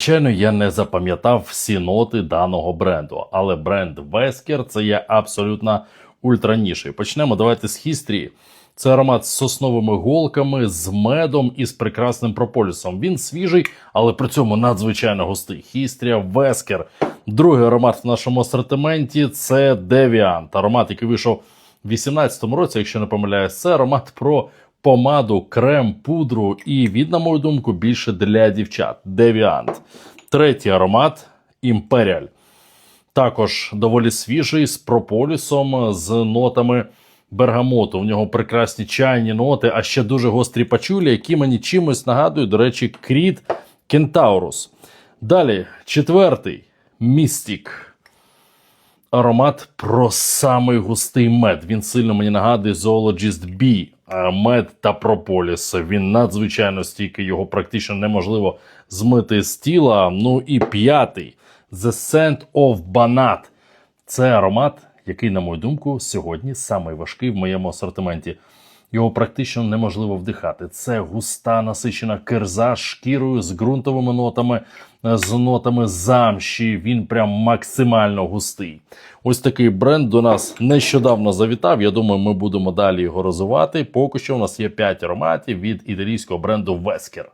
Звичайно, я не запам'ятав всі ноти даного бренду, але бренд Вескер це є абсолютно ультраніший. Почнемо давайте з хістрії. Це аромат з сосновими голками, з медом і з прекрасним прополісом. Він свіжий, але при цьому надзвичайно густий. Хістрія Вескер. Другий аромат в нашому асортименті це Девіант. Аромат, який вийшов у 2018 році, якщо не помиляюсь, це аромат про помаду, крем, пудру і від, на мою думку, більше для дівчат. Девіант. Третій аромат Імперіаль. Також доволі свіжий з прополісом, з нотами бергамоту. В нього прекрасні чайні ноти, а ще дуже гострі пачулі, які мені чимось нагадують, до речі, Кріт Кентаурус. Далі, четвертий Містік. Аромат про самий густий мед. Він сильно мені нагадує Zoologist B. Мед та прополіс. Він надзвичайно стійкий, його практично неможливо змити з тіла. Ну і п'ятий The Scent of Banat. Це аромат, який, на мою думку, сьогодні самий важкий в моєму асортименті. Його практично неможливо вдихати. Це густа насичена кирза шкірою, з ґрунтовими нотами, е, з нотами замші. Він прям максимально густий. Ось такий бренд до нас нещодавно завітав. Я думаю, ми будемо далі його розвивати. Поки що у нас є 5 ароматів від італійського бренду Вескер.